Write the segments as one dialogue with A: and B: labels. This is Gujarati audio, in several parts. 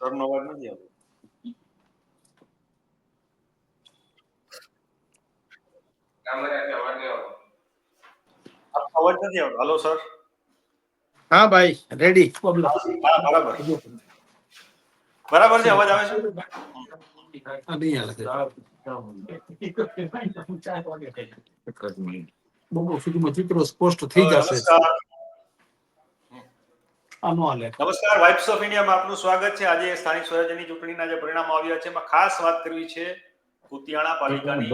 A: સરનો અવાજ નથી આવતો. અવાજ નથી આવતો. હલો સર
B: હા ભાઈ રેડી
A: બરાબર. બરાબર છે અવાજ આવે છે?
B: ચિત્રો સ્પષ્ટ થઈ જશે.
A: નમસ્કાર
B: આનો હાલે
A: નમસ્કાર વાઇબ્સ ઓફ ઇન્ડિયામાં આપનું સ્વાગત છે. આજે સ્થાનિક સ્વરાજ્યની ચૂંટણીના જે પરિણામ આવ્યા છે એમાં ખાસ વાત કરવી છે કુતિયાણા પાલિકાની.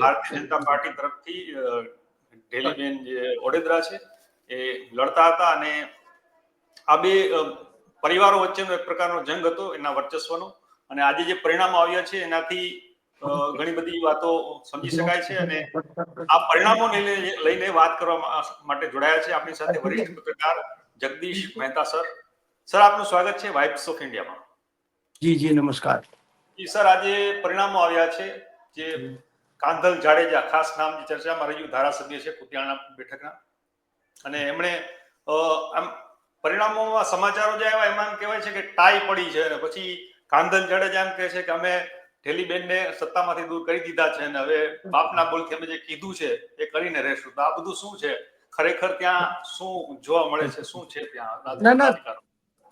A: ભારતીય જનતા પાર્ટી તરફથી ઢેલીબેન જે ઓડેદરા છે એ લડતા હતા અને આ બે પરિવારો વચ્ચેનો એક પ્રકારનો જંગ હતો એના વર્ચસ્વનો. અને આજે જે પરિણામો આવ્યા છે એનાથી ઘણી બધી વાતો સમજી શકાય છે અને આ પરિણામોને લઈને વાત કરવા માટે જોડાયા છે આપણી સાથે વરિષ્ઠ પત્રકાર જગદીશ મહેતા સર. સર આપનું સ્વાગત છે વાઇબ્સ ઓફ ઇન્ડિયામાં.
B: જી જી નમસ્કાર.
A: જી સર આજે પરિણામો આવ્યા છે જે કાંધલ જાડેજા ખાસ નામ જે ચર્ચામાં રહ્યું ધારાસભ્ય છે કુતિયાણા બેઠકના. અને એમણે આમ પરિણામોમાં સમાચારો જે આવ્યા એમાં એમ કહેવાય છે કે ટાઈ પડી છે અને પછી કાંધલ જાડેજા એમ કહે છે કે અમે ઢેલીબેનને સત્તામાંથી દૂર કરી દીધા છે અને હવે બાપના બોલથી અમે જે કીધું છે એ કરીને રહેશું. તો આ બધું શું છે? ખરેખર ત્યાં શું જોવા મળે છે? શું છે ત્યાં?
B: ના, ના.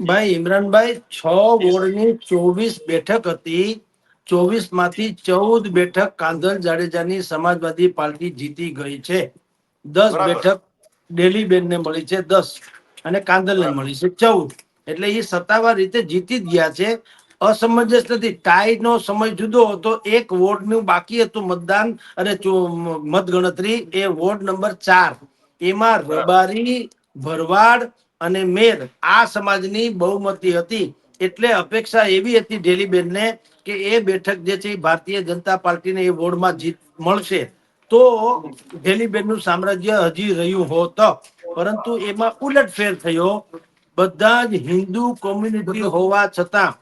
B: ભાઈ ઇમરાનભાઈ છ વોર્ડની ચોવીસ બેઠક હતી. ચોવીસમાંથી ચૌદ બેઠક કાંધલ જાડેજાની સમાજવાદી પાર્ટી જીતી ગઈ છે. દસ. બેઠક ડેલીબેનને મળી છે દસ. અને કાંદલને
A: ને
B: મળી છે ચૌદ. એટલે એ સત્તાવાર રીતે જીતી જ ગયા છે. અસમંજસ નથી. ટાઈ નો સમય જુદો હતો. એક વોર્ડનું બાકી હતું મતદાન અને મતગણતરી. એ વોર્ડ નંબર ચાર. એમાં રબારી ભરવાડ અને મેર આ સમાજની બહુમતી હતી. એટલે અપેક્ષા એવી હતી ઢેલીબેનને કે એ બેઠક જે છે એ ભારતીય જનતા પાર્ટીને એ વોર્ડમાં જીત મળશે. તો ઢેલીબેનનું સામ્રાજ્ય હજી રહ્યું હોત. પરંતુ એમાં ઉલટફેર થયો. બધા જ હિન્દુ કોમ્યુનિટી હોવા છતાં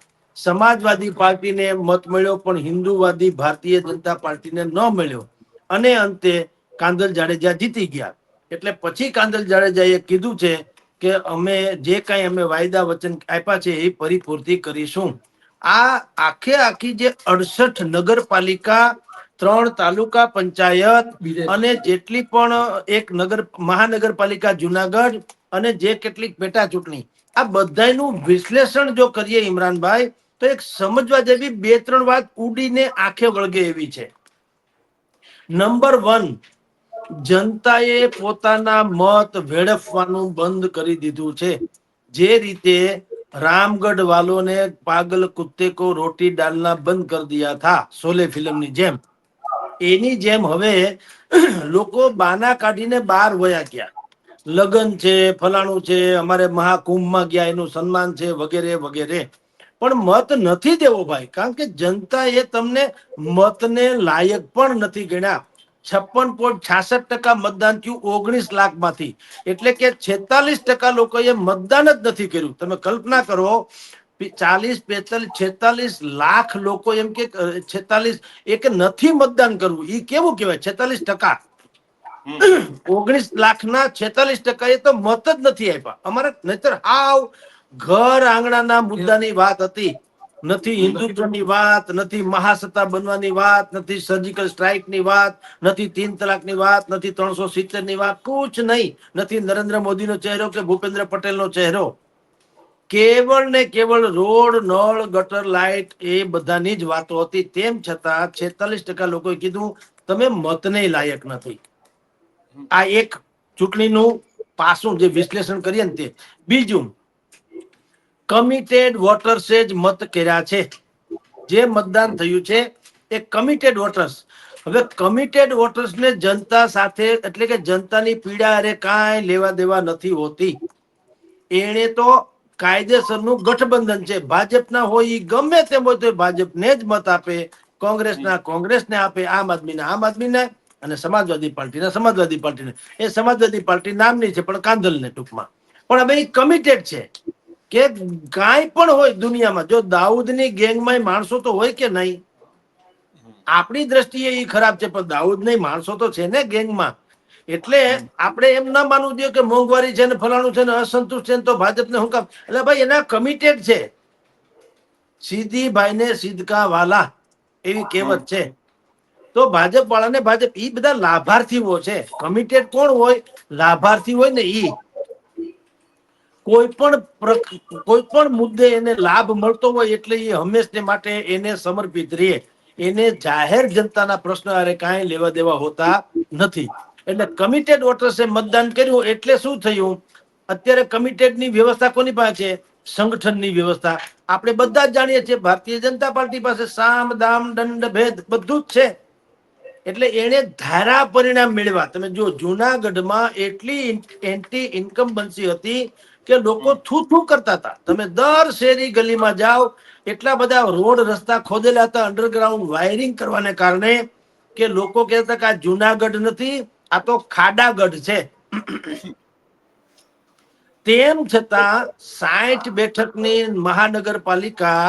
B: સમાજવાદી પાર્ટીને મત મળ્યો, પણ હિન્દુવાદી ભારતીય જનતા પાર્ટીને ન મળ્યો. અને અંતે કાંદલ જાડેજા જીતી ગયા. એટલે પછી કાંદલ જાડેજાએ કીધું છે કે અમે જે કાંઈ અમે વાયદા વચન આપ્યા છે એ પરિપૂર્તિ કરીશું. આ આખે આખી જે અડસઠ નગરપાલિકા, ત્રણ તાલુકા પંચાયત અને જેટલી પણ એક નગર, મહાનગરપાલિકા જુનાગઢ અને જે કેટલીક પેટા ચૂંટણી, આ બધાનું વિશ્લેષણ જો કરીએ ઇમરાનભાઈ તો એક સમજવા જેવી બે ત્રણ વાત ઉડીને આંખે વળગે એવી છે. નંબર વન જનતાએ પોતાના મત વેડફવાનું બંધ કરી દીધું છે. જે રીતે રામગઢ વાલોને પાગલ કુત્તે કો રોટી ડાલના બંધ કરી દિયા થા, સોલે ફિલ્મની જેમ. એની જેમ હવે લોકો બાના કાઢીને બહાર વયા ગયા. લગ્ન છે, ફલાણું છે, અમારે મહાકુંભમાં ગયા, એનું સન્માન છે, વગેરે વગેરે. પણ મત નથી દેવો ભાઈ કારણ કે જનતા એ તમને મતને લાયક પણ નથી ગણ્યા. છપ્પન પોઈન્ટ છાસઠ ટકા મતદાન થયું ઓગણીસ લાખમાંથી એટલે કે છેતાલીસ ટકા લોકોએ મતદાન જ નથી કર્યું. તમે કલ્પના કરો ચાલીસ બેતાલીસ છેતાલીસ લાખ લોકો એમ કે છેતાલીસ એક નથી મતદાન કરવું. એ કેવું કહેવાય? છેતાલીસ ટકા. ઓગણીસ લાખના છેતાલીસ ટકા એ તો મત જ નથી આપ્યા. અમારે નહીતર હાવ ઘર આંગણાના મુદ્દાની વાત હતી. નથી હિન્દુત્વની વાત નથી મહાસત્તા બનવાની વાત નથી સર્જિકલ સ્ટ્રાઇકની વાત નથી તીન તલાકની વાત નથી ત્રણસો સિત્તેરની વાત કુછ નહીં. નથી નરેન્દ્ર મોદીનો ચહેરો કે ભૂપેન્દ્ર પટેલનો ચહેરો. કેવળ ને કેવળ રોડ નળ ગટર લાઇટ એ બધાની જ વાતો હતી. તેમ છતાં છેતાલીસ ટકા લોકોએ કીધું તમે મતને લાયક નથી. આ એક ચૂંટણીનું પાસું જે વિશ્લેષણ કરીએ ને તે. બીજું કમિટેડ વોટર્સે જ મત કર્યા છે. જે મતદાન થયું છે એ કમિટેડ વોટર્સ હવે કમિટેડ વોટર્સને જનતા સાથે, એટલે કે જનતાની પીડા અરે કાંઈ લેવા દેવા નથી હોતી. એણે તો કાયદેસરનું ગઠબંધન છે. ભાજપના હોય ઈ ગમે તેમ હોય તો ભાજપને જ મત આપે, કોંગ્રેસના કોંગ્રેસને આપે, આમ આદમીને આમ આદમીને અને સમાજવાદી પાર્ટીને સમાજવાદી પાર્ટીને. એ સમાજવાદી પાર્ટી નામની છે, પણ કાંધલને ટૂંકમાં. પણ હવે એ કમિટેડ છે. કે કાંઈ પણ હોય દુનિયામાં, જો દાઉદની ગેંગમાં માણસો તો હોય કે નહીં? આપણી દ્રષ્ટિએ એ ખરાબ છે, પણ દાઉદ નહીં માણસો તો છે ને ગેંગમાં. એટલે આપણે એમ ના માનવું જોઈએ કે મોંઘવારી છે ને ફલાણું છે ને અસંતુષ્ટ છે ને તો ભાજપને હું કામ એટલે ભાઈ, એના કમિટેડ છે. સીધી ભાઈને સીધકા વાલા એવી કહેવત છે. તો ભાજપ વાળાને ભાજપ એ બધા લાભાર્થીઓ છે. કમિટેડ કોણ હોય? લાભાર્થી હોય ને ઈ. કોઈ પણ કોઈ પણ મુદ્દે એને લાભ મળતો હોય એટલે એ હંમેશને માટે એને સમર્પિત રહે. એને જાહેર જનતાના પ્રશ્નો અરે કાંઈ લેવા દેવા હોતા નથી. એટલે કમિટેડ વોટર્સે મતદાન કર્યું એટલે શું થયું? અત્યારે કમિટેડની વ્યવસ્થા કોની પાસે છે? સંગઠનની વ્યવસ્થા. આપણે બધા જ જાણીએ છીએ ભારતીય જનતા પાર્ટી પાસે સામ, દામ, દંડ, ભેદ બધું જ છે. એટલે એને ધારા પરિણામ મેળવ્યા તમે જો જુનાગઢમાં એટલી એન્ટી ઇન્કમ ઇન્કમ્બન્સી હતી કે લોકો થૂ થૂ કરતા હતા. તમે દર શેરી ગલીમાં જાઓ એટલા બધા રોડ રસ્તા ખોદેલા હતા અંડરગ્રાઉન્ડ વાયરિંગ કરવાને કારણે કે લોકો કહેતા કે આ જુનાગઢ નથી આ તો ખાડાગઢ છે. તેમ છતાં સાઠ બેઠકની મહાનગરપાલિકા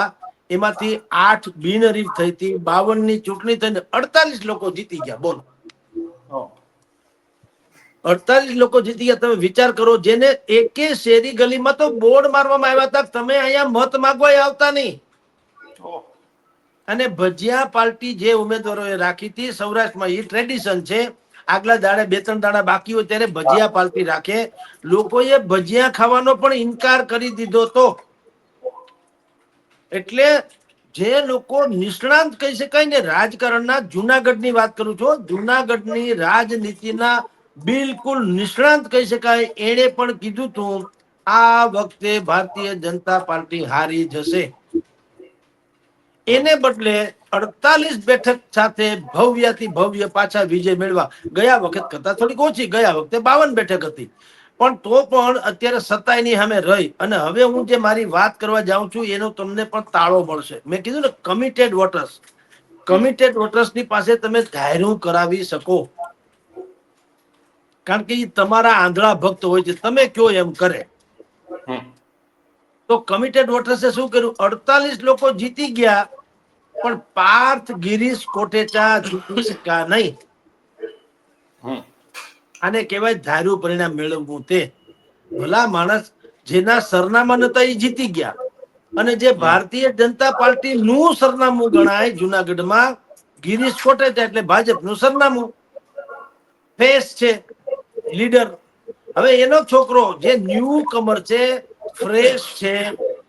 B: એમાંથી આઠ બિનહરીફ થઈ હતી બાવનની ચૂંટણી થઈને અડતાલીસ લોકો જીતી ગયા. બોલો. અડતાલીસ લોકો જીતી ગયા. તમે વિચાર કરો જેને એકે શેરી ગલીમાં તો બોર્ડ મારવામાં આવ્યા હતા તમે અહીંયા મત માગવા આવતા નહીં. અને ભજીયા પાર્ટી જે ઉમેદવારોએ રાખી હતી સૌરાષ્ટ્રમાં એ ટ્રેડિશન છે આગલા દાડે બે ત્રણ દાડા બાકી હોય ત્યારે ભજીયા પાર્ટી રાખે. લોકોએ ભજીયા ખાવાનો પણ ઇનકાર કરી દીધો તો. એટલે જે લોકો નિષ્ણાંત કહી શકાય ને રાજકારણના જુનાગઢની વાત કરું છું જુનાગઢની રાજનીતિના બિલકુલ નિષ્ણાંત કહી શકાય. એણે પણ કીધું હતું આ વખતે ભારતીય જનતા પાર્ટી હારી જશે. એને બદલે અડતાલીસ બેઠક સાથે ભવ્યથી ભવ્ય પાછા વિજય મેળવા ગયા વખત કરતા થોડીક ઓછી ગયા વખતે બાવન બેઠક હતી. પણ તો પણ અત્યારે સત્તાઈની સામે રહી અને હવે હું જે મારી વાત કરવા જાઉં છું, એનો તમને પણ તાળો મળશે. મેં કીધું ને કમિટેડ વોટર્સ કમિટેડ વોટર્સની પાસે તમે ધાર્યું કરાવી શકો. કારણ કે એ તમારા આંધળા ભક્ત હોય છે. તમે કયો એમ કરે. તો કમિટેડ વોટર્સે શું કર્યું? અડતાલીસ લોકો જીતી ગયા પણ પાર્થ ગિરીશ કોટેચા જીતી શક્યા નહીં. આને કહેવાય ધાર્યું પરિણામ મેળવવું તે. ભલા માણસ જેના સરનામા નતા એ જીતી ગયા. અને જે ભારતીય જનતા પાર્ટી નું સરનામું ગણાય જુનાગઢમાં ગિરીશ કોટેચા એટલે ભાજપનું સરનામું. ફેસ છે. લીડર હવે એનો છોકરો જે ન્યૂ કમર છે ફ્રેશ છે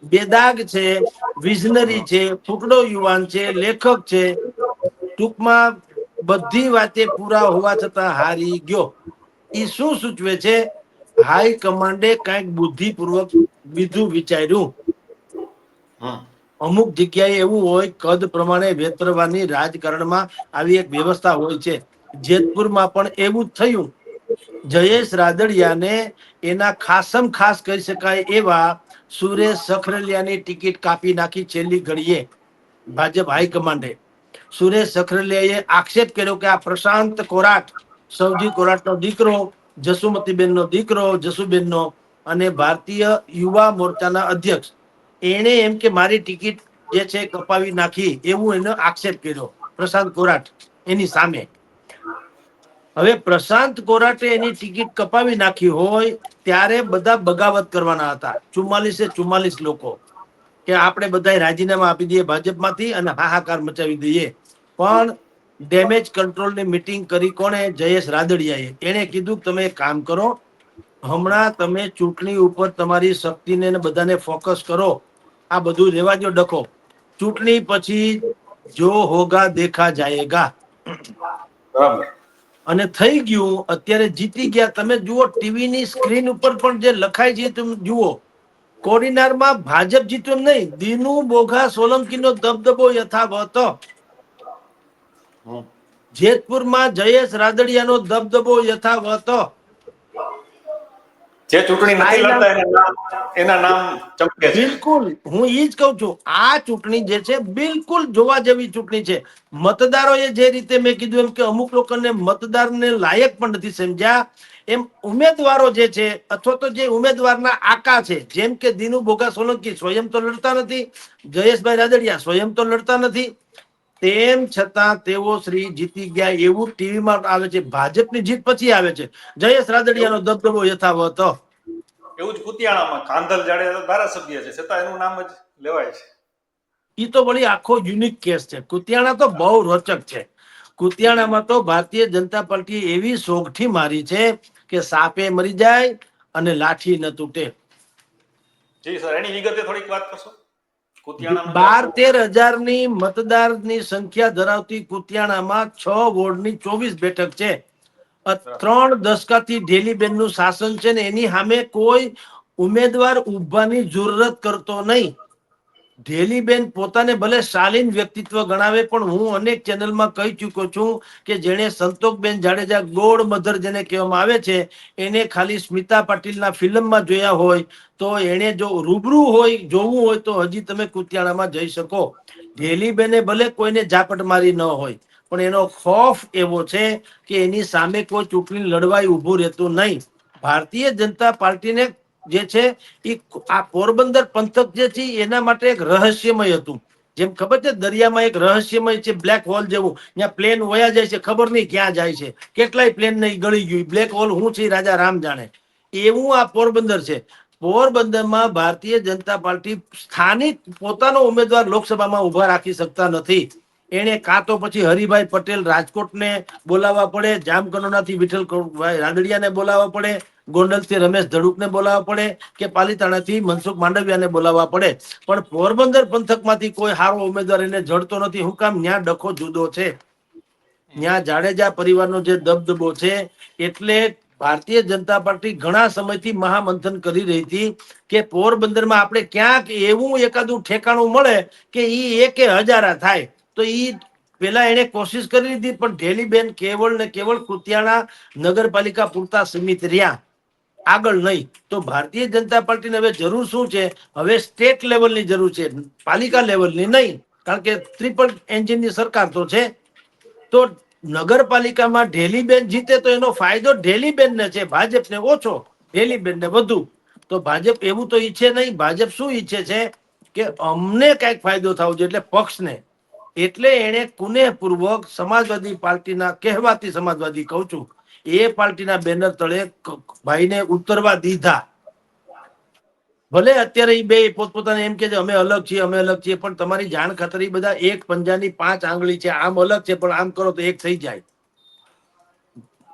B: બેદાગ છે વિઝનરી છે ફૂકડો યુવાન છે લેખક છે ટૂંકમાં બધી વાતે પૂરા હોવા છતાં હારી ગયો. એ શું સૂચવે છે? હાઈ કમાન્ડે કંઈક બુદ્ધિપૂર્વક બીજું વિચાર્યું. અમુક જગ્યાએ એવું હોય કદ પ્રમાણે વેતરવાની રાજકારણમાં આવી એક વ્યવસ્થા હોય છે. જેતપુરમાં પણ એવું જ થયું. જયેશ રાદડિયાને એના ખાસમ ખાસ કહી શકાય એવા સુરેશ સખરેલિયાની ટિકિટ કાપી નાખી છેલ્લી ઘડીએ ભાજપ હાઈકમાન્ડે. સુરેશ સખરેલિયાએ આક્ષેપ કર્યો કે આ પ્રશાંત કોરાટ સૌજી કોરાટનો દીકરો, જસુમતીબેનનો દીકરો, જસુબેનનો અને ભારતીય યુવા મોરચાના અધ્યક્ષ. એણે એમ કે મારી ટિકિટ જે છે કપાવી નાખી એવું એનો આક્ષેપ કર્યો પ્રશાંત કોરાટ એની સામે. હવે પ્રશાંત કોરાટે એની ટિકિટ કપાવી નાખી હોય ત્યારે બધા બગાવત કરવાના હતા. ચુમ્માલીસે ચુમ્માલીસ લોકો કે આપણે બધા રાજીનામા આપી દઈએ ભાજપમાંથી અને હાહાકાર મચાવી દઈએ. પણ ડેમેજ કંટ્રોલની મિટિંગ કરી કોણે? જયેશ રાદડિયાએ. એણે કીધું કે તમે એક કામ કરો, હમણાં તમે ચૂંટણી ઉપર તમારી શક્તિને બધાને ફોકસ કરો. આ બધું રહેવા જો ડખો. ચૂંટણી પછી જો હોગા દેખા જાયેગા.
A: બરાબર.
B: અને થઈ ગયું, અત્યારે જીતી ગયા. તમે જુઓ, ટીવીની સ્ક્રીન ઉપર પણ જે લખાય છે તમે જુઓ. કોડીનારમાં ભાજપ જીત્યું નહીં. દીનુ બોઘા સોલંકીનો દબદબો યથાવત. જેતપુરમાં જયેશ રાદડિયાનો દબદબો યથાવત.
A: જે ચૂંટણી નથી લડતા એના નામ એના નામ ચમકે છે.
B: બિલકુલ. હું એ જ કહું છું આ ચૂંટણી જે છે બિલકુલ જોવા જેવી ચૂંટણી છે. મતદારોએ જે રીતે મેં કીધું એમ કે અમુક લોકોને મતદારને લાયક પણ નથી સમજ્યા. એમ ઉમેદવારો જે છે અથવા તો જે ઉમેદવારના આકા છે જેમ કે દીનુ ભોગા સોલંકી સ્વયં તો લડતા નથી જયેશભાઈ રાદડિયા સ્વયં તો લડતા નથી તેમ છતાં તેઓ શ્રી જીતી ગયા એવું ટીવીમાં આવે છે. ભાજપની જીત પછી આવે છે. જયેશ રાદડિયાનો દબદબો યથાવત.
A: એવું જ કુતિયાણામાં કાંધલ જાડેજા ધારાસભ્ય છે. છતાં એનું નામ જ લેવાય છે.
B: ઈ તો વળી આખો યુનિક કેસ છે. કુતિયાણા તો બહુ રોચક છે. કુતિયાણામાં તો ભારતીય જનતા પાર્ટી એવી સોગઠી મારી છે કે સાપે મરી જાય અને લાઠી ન તૂટે.
A: જી સર એની વિગતે થોડીક વાત કરશો?
B: બાર તેર મતદારની સંખ્યા ધરાવતી કુતિયાણામાં છ વોર્ડની ચોવીસ બેઠક છે. ત્રણ દશકાથી ઢેલીબેનનું શાસન છે ને એની સામે કોઈ ઉમેદવાર ઉભાની જરૂરત કરતો નહીં. ઢેલીબેન પોતાને ભલે શાલીન વ્યક્તિત્વ ગણાવે, પણ હું અનેક ચેનલમાં કહી ચૂક્યો છું કે જેણે સંતોકબેન જાડેજા ગોળ મધર જેને કહેવામાં આવે છે, એને ખાલી સ્મિતા પાટીલના ફિલ્મમાં જોયા હોય, તો એને જો રૂબરૂ હોય, જોવું હોય, તો હજી તમે કુતિયાણામાં જઈ શકો. ઢેલીબેને ભલે કોઈને ઝાપટ મારી ન હોય, પણ એનો ખોફ એવો છે કે એની સામે કોઈ ચૂંટણી લડવાઈ ઊભું રહેતું નહીં. ભારતીય જનતા પાર્ટીને જે છે એ આ પોરબંદર પંથક જે છે એના માટે એક રહસ્યમય હતું. જેમ ખબર છે, દરિયામાં એક રહસ્યમય છે બ્લેક હોલ જેવું. ત્યાં પ્લેન વયા જાય છે, ખબર નહીં ક્યાં જાય છે. કેટલાય પ્લેન નહીં ગળી ગયું. બ્લેક હોલ હું છે રાજા રામ જાણે. એવું આ પોરબંદર છે. પોરબંદરમાં ભારતીય જનતા પાર્ટી સ્થાનિક પોતાનો ઉમેદવાર લોકસભામાં ઊભા રાખી શકતા નથી. એને કાં તો પછી હરિભાઈ પટેલ રાજકોટને બોલાવવા પડે, જામકનોનાથી વિઠ્ઠલ રાદડિયાને બોલાવવા પડે, ગોંડલથી રમેશ ધડુકને બોલાવવા પડે કે પાલીતાણાથી મનસુખ માંડવિયાને બોલાવવા પડે. પણ પોરબંદર પંથકમાંથી કોઈ સારો ઉમેદવાર એને જડતો નથી. હું કામ ન્યા ડખો જુદો છે. ત્યાં જાડેજા પરિવારનો જે દબદબો છે, એટલે ભારતીય જનતા પાર્ટી ઘણા સમયથી મહામંથન કરી રહી હતી કે પોરબંદરમાં આપણે ક્યાંક એવું એકાદું ઠેકાણું મળે કે એ એકે હજારા થાય. તો એ પેલા એને કોશિશ કરી લીધી પણ ઢેલીબેન કેવળ ને કેવળ કુતિયાણા નગરપાલિકા પૂરતા સીમિત રહ્યા. આગળ નહીં. તો ભારતીય જનતા પાર્ટીને હવે જરૂર શું છે? હવે સ્ટેટ લેવલની જરૂર છે. પાલિકા લેવલની નહીં. કારણ કે ત્રિપલ એન્જિનની સરકાર તો છે. તો નગરપાલિકામાં ઢેલીબેન જીતે તો એનો ફાયદો ઢેલીબેનને છે. ભાજપને ઓછો, ઢેલીબેનને વધુ. તો ભાજપ એવું તો ઈચ્છે નહીં. ભાજપ શું ઈચ્છે છે? કે અમને કંઈક ફાયદો થવો જોઈએ. એટલે પક્ષને. એટલે એણે કુનેહપૂર્વક સમાજવાદી પાર્ટીના, કહેવાતી સમાજવાદી કહું છું, એ પાર્ટીના બેનર તળે ભાઈને ઉતરવા દીધા. ભલે અત્યારે એ બે પોતપોતાને એમ કે છે, અમે અલગ છીએ, અમે અલગ છીએ, પણ તમારી જાણ ખાતર એ બધા એક પંજાની પાંચ આંગળી છે, આમ અલગ છે, પણ આમ કરો તો એક થઈ જાય.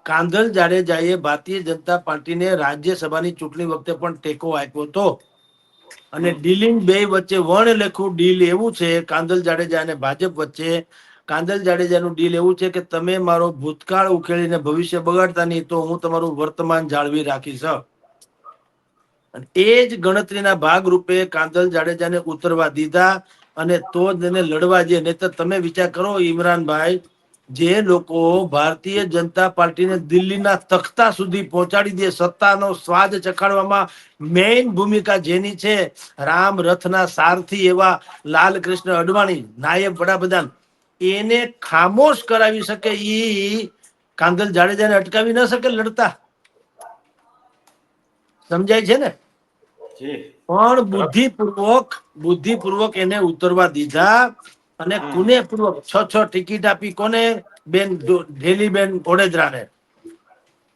B: કાંધલ જાડેજાએ ભારતીય જનતા પાર્ટીને રાજ્યસભાની ચૂંટણી વખતે પણ ટેકો આપ્યો હતો. અને ડીલિંગ બે વચ્ચે વણ લેખું, ડીલ એવું છે, કાંદલ જાડેજા અને ભાજપ વચ્ચે. કાંદલ જાડેજાનું ડીલ એવું છે કે તમે મારો ભૂતકાળ ઉકેલીને ભવિષ્ય બગાડતા નહીં, તો હું તમારું વર્તમાન જાળવી રાખીશ. એ જ ગણતરીના ભાગરૂપે કાંદલ જાડેજાને ઉતરવા દીધા અને તો જ એને લડવા જે નહીતર તમે વિચાર કરો ઇમરાનભાઈ જે લોકો ભારતીય જનતા પાર્ટીને દિલ્હીના તખતા સુધી પહોંચાડી દે સત્તાનો સ્વાદ ચખાડવામાં મેઇન ભૂમિકા જેની છે રામ રથના સારથી એવા લાલકૃષ્ણ અડવાણી નાયબ વડાપ્રધાન. એને ખામોશ કરાવી શકે ઈ કાંદલ જાડેજાને અટકાવી ન શકે લડતા. સમજાય છે ને? પણ બુદ્ધિપૂર્વક બુદ્ધિપૂર્વક એને ઉતરવા દીધા. અને
A: કુને
B: પૂર્વક છ છ ટિકિટ આપી કોને? બેન ઢેલી બેન ઓડેદરાને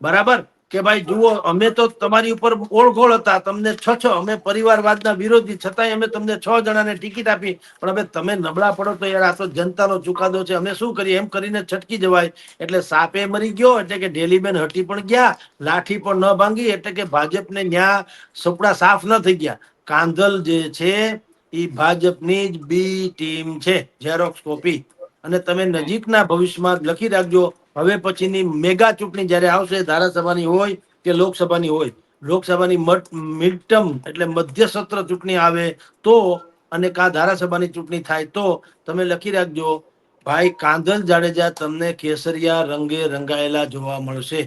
B: બરાબર? કે ભાઈ જુઓ અમે તો તમારી ઉપર ઓળઘોળ હતા. તમને છ છ અમે પરિવારવાદના વિરોધી છતાંય અમે તમને છ જણાને ટિકિટ આપી. પણ હવે તમે નબળા પડો તો યાર આ તો જનતાનો ચુકાદો છે. અમે શું કરીએ? એમ કરીને છટકી જવાય. એટલે સાપે મરી ગયો એટલે કે ઢેલીબેન હટી પણ ગયા. લાઠી પણ ન ભાંગી એટલે કે ભાજપને ન્યા સપડા સાફ ન થઈ ગયા. કાંધલ જે છે એ ભાજપની જ બી ટીમ છે ઝેરોક્સ કોપી અને તમે નજીકના ભવિષ્યમાં લખી રાખજો હવે પછીની મેગા ચૂંટણી જ્યારે આવશે ધારાસભાની હોય કે લોકસભાની હોય લોકસભાની મિડ ટર્મ એટલે મધ્ય સત્ર ચૂંટણી આવે તો અને કા ધારાસભાની ચૂંટણી થાય તો તમે લખી રાખજો ભાઈ કાંધલ જાડેજા તમને કેસરિયા રંગે રંગાયેલા જોવા મળશે.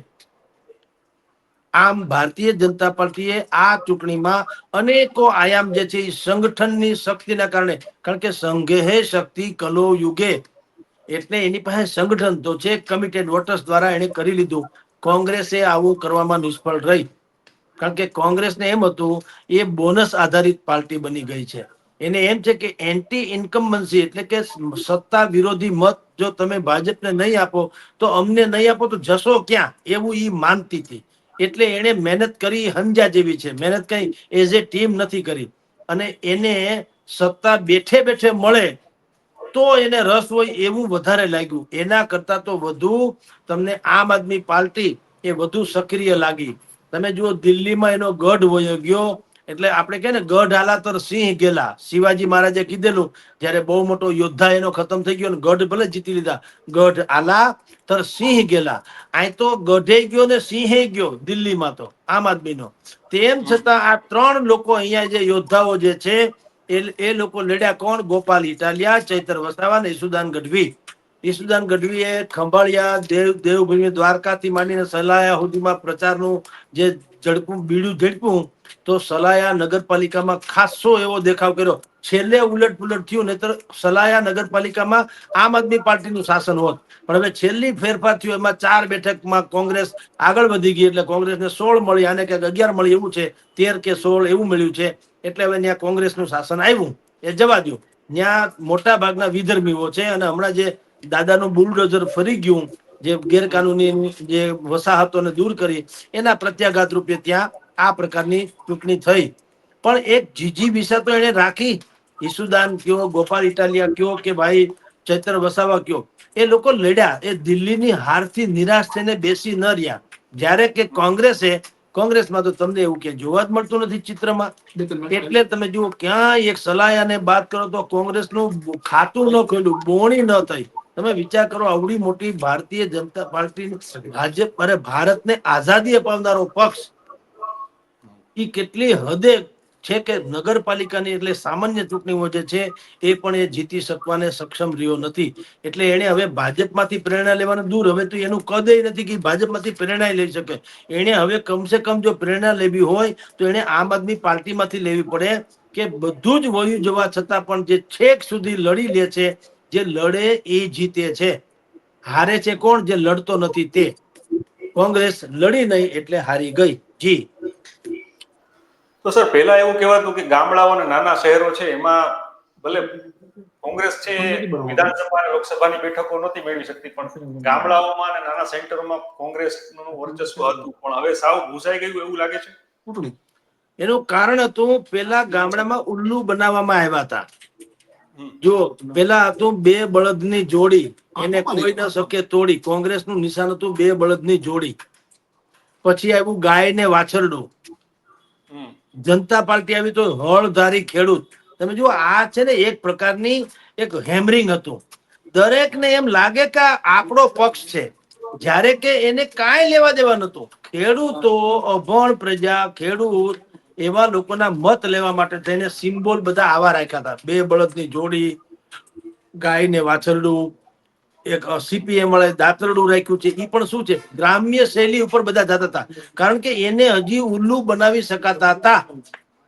B: આમ ભારતીય જનતા પાર્ટીએ આ ચૂંટણીમાં અનેકો આયામ જે છે એ સંગઠનની શક્તિના કારણે, કારણ કે સંઘે શક્તિ કલો યુગે. એટલે એની પાસે સંગઠન તો છે કમિટેડ વોટર્સ દ્વારા એને કરી લીધું. કોંગ્રેસે આવું કરવામાં નિષ્ફળ રહી. કારણ કે કોંગ્રેસને એમ હતું, એ બોનસ આધારિત પાર્ટી બની ગઈ છે. એને એમ છે કે એન્ટી ઇન્કમ્બન્સી એટલે કે સત્તા વિરોધી મત જો તમે ભાજપને નહીં આપો, તો અમને નહીં આપો તો જશો ક્યાં? એવું એ માનતી હતી. એટલે એને મહેનત કરી હંજા જેવી છે. મહેનત કઈ એઝ એ ટીમ નથી કરી. અને એને સત્તા બેઠે બેઠે મળે તો એને રસ હોય એવું વધારે લાગ્યું. એના કરતા તો વધુ તમને આમ આદમી પાર્ટી એ વધુ સક્રિય લાગી. તમે જુઓ દિલ્હીમાં એનો ગઢ વયો ગયો. એટલે આપણે કહે ને, ગઢ આલા તર સિંહ ગેલા. શિવાજી મહારાજે કીધેલું, જ્યારે બહુ મોટો યોદ્ધા એનો ખતમ થઈ ગયો ગઢ ભલે જીતી લીધા, ગઢ આલા તર સિંહ ગેલા. અહીં તો ગઢે ગયો ને સિંહે ગયો દિલ્હીમાં તો, આમ આદમીનો. તેમ છતાં આ ત્રણ લોકો અહીંયા જે યોદ્ધાઓ જે છે, એ એ લોકો લડ્યા કોણ? ગોપાલ ઇટાલિયા, ચૈતર વસાવા ને ઈસુદાન ગઢવી. ઈસુદાન ગઢવીએ ખંભાળિયા, દેવ, દેવભૂમિ દ્વારકાથી માંડીને સલાયા સુધીમાં પ્રચારનું જે ઝડપું, બીડું ઝડપું તો સલાયા નગરપાલિકામાં ખાસો એવો દેખાવ કર્યો. છેલ્લે ઉલટ પુલટ થયું, નહીતર સલાયા નગરપાલિકામાં આમ આદમી પાર્ટીનું શાસન હોત. પણ હવે છેલ્લી ફેરફાર થયું, એમાં ચાર બેઠકમાં કોંગ્રેસ આગળ વધી ગઈ એટલે કોંગ્રેસને સોળ મળી, આને ક્યાંક અગિયાર મળી એવું છે. તેર કે સોળ એવું મળ્યું છે. એટલે હવે ત્યાં કોંગ્રેસનું શાસન આવ્યું. એ જવા દો ત્યાં મોટા ભાગના વિધર્મીઓ છે અને હમણાં જે દાદાનું બુલડોઝર ફરી ગયું, જે ગેરકાનૂની જે વસાહતોને દૂર કરી, એના પ્રત્યાઘાત રૂપે ત્યાં આ પ્રકારની ચૂંટણી થઈ. પણ એક જીજી વિશે તો એને રાખી. ઈસુદાન કયો, ગોપાલ ઇટાલિયા કયો કે ભાઈ ચૈત્ર વસાવા કયો? એ લોકો લડ્યા. એ દિલ્હીની હારથી નિરાશ થઈને બેસી ન રહ્યા. જ્યારે કે કોંગ્રેસે, કોંગ્રેસમાં તો તમને એવું કે જોવા જ મળતું નથી ચિત્રમાં. એટલે તમે જુઓ ક્યાં એક સલાયાને બાદ કરો તો કોંગ્રેસનું ખાતું ન ખોલ્યું, બોણી ન થઈ. તમે વિચાર કરો, આવડી મોટી ભારતીય જનતા પાર્ટી ભાજપ અને ભારતને આઝાદી અપાવનારો પક્ષ એ કેટલી હદે છે કે નગરપાલિકાની એટલે સામાન્ય ચૂંટણીઓ જે છે, એ પણ એ જીતી શકવાને સક્ષમ રહ્યો નથી. એટલે એણે હવે ભાજપમાંથી પ્રેરણા લેવાનું દૂર. હવે તો એનું કદ એ નથી કે ભાજપમાંથી પ્રેરણા લઈ શકે. એણે હવે કમસે કમ જો પ્રેરણા લેવી હોય, તો એણે આમ આદમી પાર્ટીમાંથી લેવી પડે કે બધું જ વયું જવા છતાં પણ જે છેક સુધી લડી લે છે, જે લડે એ જીતે છે. હારે છે કોણ? જે લડતો નથી તે. કોંગ્રેસ લડી નહીં એટલે હારી ગઈ. જી.
A: તો સર પહેલા એવું કહેવાતું કે ગામડાઓ અને નાના શહેરો છે એમાં ભલે કોંગ્રેસ છે વિધાનસભા અને લોકસભાની બેઠકો નથી મેળવી શકતી પણ ગામડાઓમાં અને નાના સેન્ટરોમાં કોંગ્રેસનું વર્ચસ્વ હતું. પણ હવે સાવ ભૂસાઈ ગયું એવું લાગે છે?
B: એનું કારણ હતું પેલા ગામડામાં ઉલ્લુ બનાવવામાં આવ્યા હતા. જો પેલા હતું બે બળદની જોડી. એને કોઈ ન શકે તોડી. કોંગ્રેસનું નિશાન હતું બે બળદની જોડી. પછી આવ્યું ગાય ને વાછરડું. જનતા પાર્ટી આવી તો હળધારી ખેડૂત. તમે જુઓ, આ છે ને એક પ્રકારની એક હેમરિંગ હતું. દરેકને એમ લાગે કે આપણો પક્ષ છે. જ્યારે કે એને કાંઈ લેવા દેવા નતું ખેડૂતો, અભણ પ્રજા, ખેડૂત એવા લોકોના મત લેવા માટે થઈને સિમ્બોલ બધા આવા રાખ્યા હતા. બે બળદની જોડી ગાય ને વાછરડું એક સીપીએમ વાળા દાતરડું રાખ્યું છે એ પણ શું છે? ગ્રામ્ય શૈલી ઉપર બધા જતા હતા. કારણ કે એને હજી ઉલ્લુ બનાવી શકાતા હતા.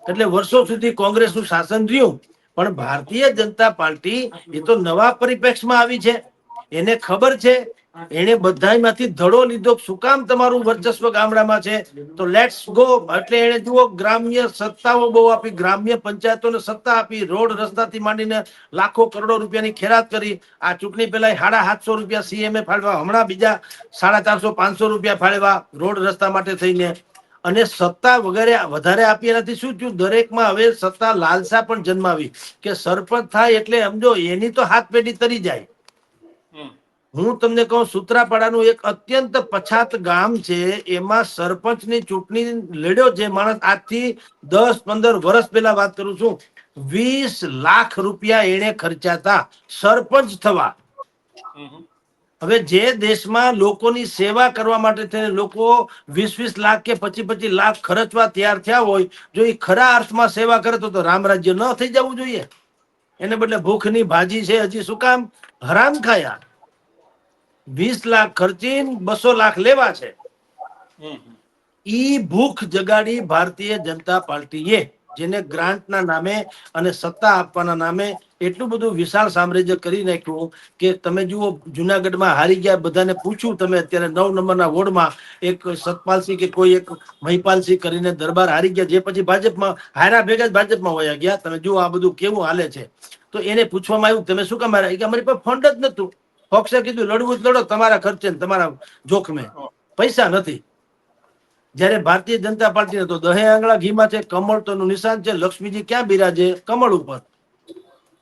B: એટલે વર્ષો સુધી કોંગ્રેસનું શાસન રહ્યું. પણ ભારતીય જનતા પાર્ટી એ તો નવા પરિપ્રેક્ષમાં આવી છે. એને ખબર છે? એને બધામાંથી ધડો લીધો. શું કામ તમારું વર્ચસ્વ ગામડામાં છે? તો લેટ્સ ગો એટલે એને જુઓ, ગ્રામ્ય સત્તાઓ બહુ આપી. ગ્રામ્ય પંચાયતોને સત્તા આપી. રોડ રસ્તાથી માંડીને લાખો કરોડો રૂપિયાની ખેરાત કરી. આ ચૂંટણી પહેલા સાડા સાતસો રૂપિયા સીએમએ ફાળવા, હમણાં બીજા સાડા ચારસો, પાંચસો રૂપિયા ફાળવા રોડ રસ્તા માટે થઈને. અને સત્તા વગેરે વધારે આપી એનાથી શું થયું? દરેકમાં હવે સત્તા લાલસા પણ જન્માવી કે સરપંચ થાય એટલે સમજો એની તો હાથ પેઢી તરી જાય. હું તમને કહું સૂત્રાપાડાનું એક અત્યંત પછાત ગામ છે. એમાં સરપંચની ચૂંટણી લડ્યો છે માણસ આજથી દસ પંદર વર્ષ પહેલા વાત કરું છું. વીસ લાખ રૂપિયા એને ખર્ચાતા સરપંચ થવા. હવે જે દેશમાં લોકોની સેવા કરવા માટે થઈને લોકો વીસ વીસ લાખ કે પચીસ પચીસ લાખ ખર્ચવા તૈયાર થયા હોય જો એ ખરા અર્થમાં સેવા કરે તો તો રામ રાજ્ય ન થઈ જવું જોઈએ. એને બદલે ભૂખની ભાજી છે હજી શું કામ? હરામ ખાયા. વીસ લાખ ખર્ચી બસો લાખ લેવા છે. ઈ ભૂખ જગાડી ભારતીય જનતા પાર્ટીએ જેને ગ્રાન્ટના નામે અને સત્તા આપવાના નામે એટલું બધું વિશાળ સામ્રાજ્ય કરી નાખ્યું કે તમે જુઓ જુનાગઢમાં હારી ગયા બધાને પૂછ્યું તમે અત્યારે નવ નંબરના વોર્ડમાં એક સતપાલસિંહ કે કોઈ એક મહિપાલસિંહ કરીને દરબાર હારી ગયા જે પછી ભાજપમાં હારા ભેગા જ ભાજપમાં વયા ગયા તમે જુઓ આ બધું કેવું હાલે છે તો એને પૂછવામાં આવ્યું તમે શું કામ હાર્યા? એ કે અમારી પાસે ફંડ જ નતું ફોક્સે કીધું લડવું જ લડો તમારા ખર્ચે તમારા જોખમે. પૈસા નથી. જ્યારે ભારતીય જનતા પાર્ટી તો દહે આંગળા ઘીમાં છે કમળ તો નિશાન છે લક્ષ્મીજી ક્યાં બિરાજે? કમળ ઉપર.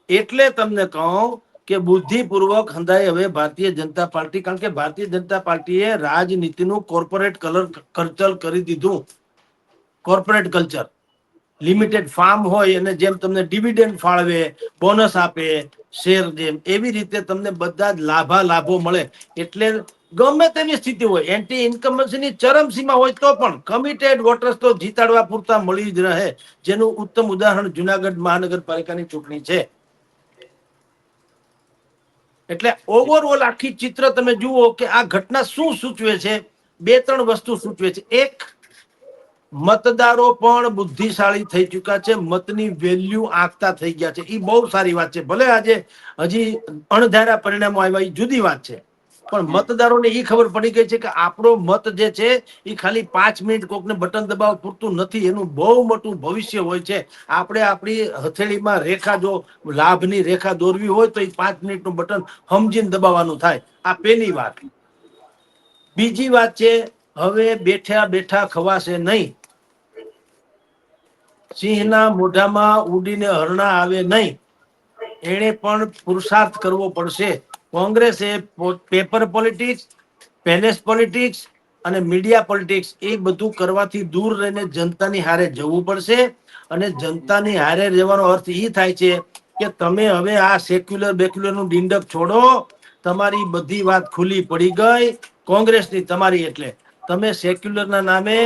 B: એટલે તમને કહું કે બુદ્ધિપૂર્વક હંધાય હવે ભારતીય જનતા પાર્ટી કારણ કે ભારતીય જનતા પાર્ટીએ રાજનીતિનું કોર્પોરેટ કલર કલ્ચર કરી દીધું. કોર્પોરેટ કલ્ચર લિમિટેડ ફાર્મ હોય અને જેમ તમને ડિવિડન્ડ ફાળવે બોનસ આપે શેર જેમ એવી રીતે તમને બધા જ લાભા લાભો મળે. એટલે ગમે તેની સ્થિતિ હોય એન્ટી ઇન્કમન્સીની ચરમસીમા હોય તો પણ કમિટેડ વોટર્સ તો જીતાડવા પૂરતા મળી જ રહે. જેનું ઉત્તમ ઉદાહરણ જુનાગઢ મહાનગરપાલિકાની ચૂંટણી છે. એટલે ઓવરઓલ આખી ચિત્ર તમે જુઓ કે આ ઘટના શું સૂચવે છે? બે ત્રણ વસ્તુ સૂચવે છે. એક મતદારો પણ બુદ્ધિશાળી થઈ ચુક્યા છે, મતની વેલ્યુ આંકતા થઈ ગયા છે. એ બહુ સારી વાત છે. ભલે આજે હજી અણધાર્યા પરિણામો આવ્યા એ જુદી વાત છે. પણ મતદારોને એ ખબર પડી ગઈ છે કે આપણો મત જે છે એ ખાલી પાંચ મિનિટ કોકને બટન દબાવવા પૂરતું નથી. એનું બહુ મોટું ભવિષ્ય હોય છે. આપણે આપણી હથેળીમાં રેખા જો લાભની રેખા દોરવી હોય તો એ પાંચ મિનિટનું બટન સમજીને દબાવવાનું થાય. આ પેલી વાત. બીજી વાત છે, હવે બેઠા બેઠા ખવાશે નહીં. સિંહના મોઢામાં ઉડીને હરણા આવે નહીં. એણે પણ પુરુષાર્થ કરવો પડશે. કોંગ્રેસે પેપર પોલિટિક્સ, પેલેસ પોલિટિક્સ અને મીડિયા પોલિટિક્સ એ બધું કરવાથી દૂર રહીને જનતાની હારે જવું પડશે. અને જનતાની હારે રહેવાનો અર્થ એ થાય છે કે તમે હવે આ સેક્યુલર બેક્યુલરનું ડિંડક છોડો. તમારી બધી વાત ખુલ્લી પડી ગઈ. કોંગ્રેસની તમારી એટલે. તમે સેક્યુલરના નામે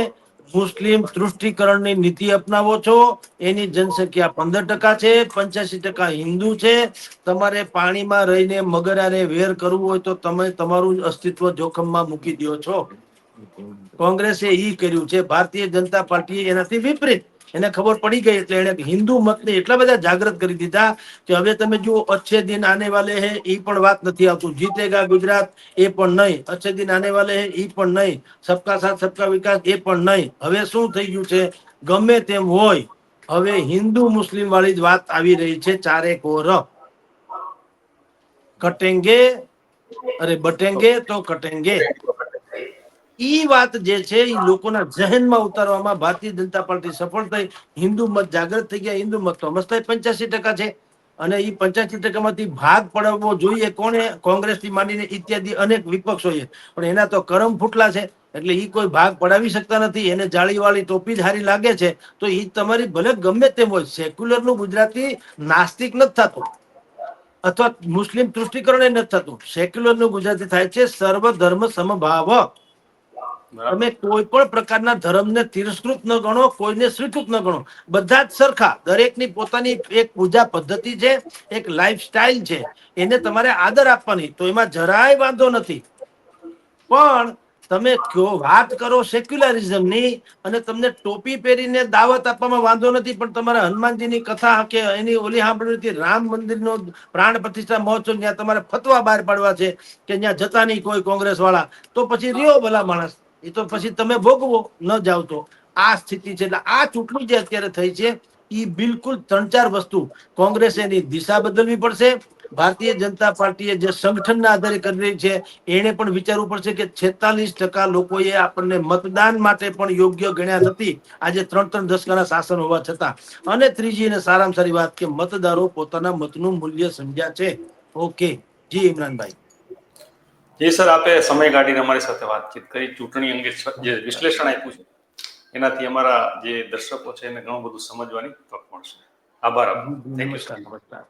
B: મુસ્લિમ તૃષ્ટિકરણની નીતિ અપનાવો છો, એની જનસંખ્યા પંદર ટકા છે, પંચ્યાસી ટકા હિન્દુ છે. તમારે પાણીમાં રહીને મગરાને વેર કરવું હોય તો તમે તમારું અસ્તિત્વ જોખમમાં મૂકી દો છો. કોંગ્રેસે ઈ કર્યું છે, ભારતીય જનતા પાર્ટીએ એનાથી વિપરીત એને ખબર પડી ગઈ એટલે એને હિન્દુ મતને એટલા બધા જાગૃત કરી દીધા કે હવે તમે જુઓ અચ્છે દિન આને વાલે હે એ પણ વાત નથી આવતું. જીતેગા ગુજરાત, એ પણ નહીં. અચ્છે દિન આને વાલે હે એ પણ નહીં. સબકા સાથ, સબકા વિકાસ, એ પણ નહીં. હવે શું થઈ ગયું છે? ગમે તેમ હોય, હવે હિન્દુ મુસ્લિમ વાળી જ વાત આવી રહી છે, ચારે કોર. કટેંગે? અરે, બટેંગે તો કટેંગે. ઈ વાત જે છે એ લોકોના જહેનમાં ઉતારવામાં ભારતીય જનતા પાર્ટી સફળ થઈ, હિન્દુ મત જાગૃત થઈ ગયા, હિન્દુ મત તો મસ્ત પંચ્યાસી ટકા છે. અને એ પંચ્યાસી ટકામાંથી ભાગ પડવો જોઈએ કોને? કોંગ્રેસથી માંડીને ઇત્યાદિ અનેક વિપક્ષોએ પણ એના તો કરમ ફૂટલા છે, એટલે એ કોઈ ભાગ પડાવી શકતા નથી. એને જાળીવાળી ટોપી જ હારી લાગે છે. તો એ તમારી ભલે ગમે તેમ હોય સેક્યુલરનું ગુજરાતી નાસ્તિક નથી થતું. અથવા મુસ્લિમ તૃષ્ટિકરણ એ નથી થતું. સેક્યુલરનું ગુજરાતી થાય છે સર્વ ધર્મ સમભાવ. તમે કોઈ પણ પ્રકારના ધર્મને તિરસ્કૃત ન ગણો, કોઈને સ્વીકૃત ન ગણો. બધા જ સરખા. દરેકની પોતાની એક પૂજા પદ્ધતિ છે, એક લાઈફસ્ટાઈલ છે. એને તમારે આદર આપવાની. તો એમાં જરાય વાંધો નથી. પણ તમે કયો વાત કરો સેક્યુલરિઝમની અને તમને ટોપી પહેરીને દાવત આપવામાં વાંધો નથી, પણ તમારે હનુમાનજીની કથા કે એની ઓલી સાંભળવી હતી, રામ મંદિરનો પ્રાણ પ્રતિષ્ઠા મહોત્સવ ત્યાં તમારે ફતવા બહાર પાડવા છે કે ત્યાં જતા નહીં કોઈ કોંગ્રેસ વાળા તો પછી રહ્યો ભલા માણસ. એ તો પછી તમે ભોગવો, ન જાવ તો. આ સ્થિતિ છે એટલે આ ચૂંટણી જે અત્યારે થઈ છે એ બિલકુલ ત્રણ ચાર વસ્તુ કોંગ્રેસે એની દિશા બદલવી પડશે. ભારતીય જનતા પાર્ટીએ જે સંગઠનના આધારે કરી રહી છે એને પણ વિચારવું પડશે કે છેતાલીસ ટકા લોકોએ આપણને મતદાન માટે પણ યોગ્ય ગણ્યા નથી. આજે ત્રણ ત્રણ દશકાના શાસન હોવા છતાં. અને ત્રીજી અને સારામાં સારી વાત કે મતદારો પોતાના મતનું મૂલ્ય સમજ્યા છે. ઓકે. જી ઇમરાનભાઈ
A: જી સર આપે સમય કાઢીને અમારી સાથે વાતચીત કરી. ચૂંટણી અંગે જે વિશ્લેષણ આપ્યું છે એનાથી અમારા જે દર્શકો છે એને ઘણું બધું સમજવાની તક મળશે. આભાર થેન્ક યુ સર
B: નમસ્કાર.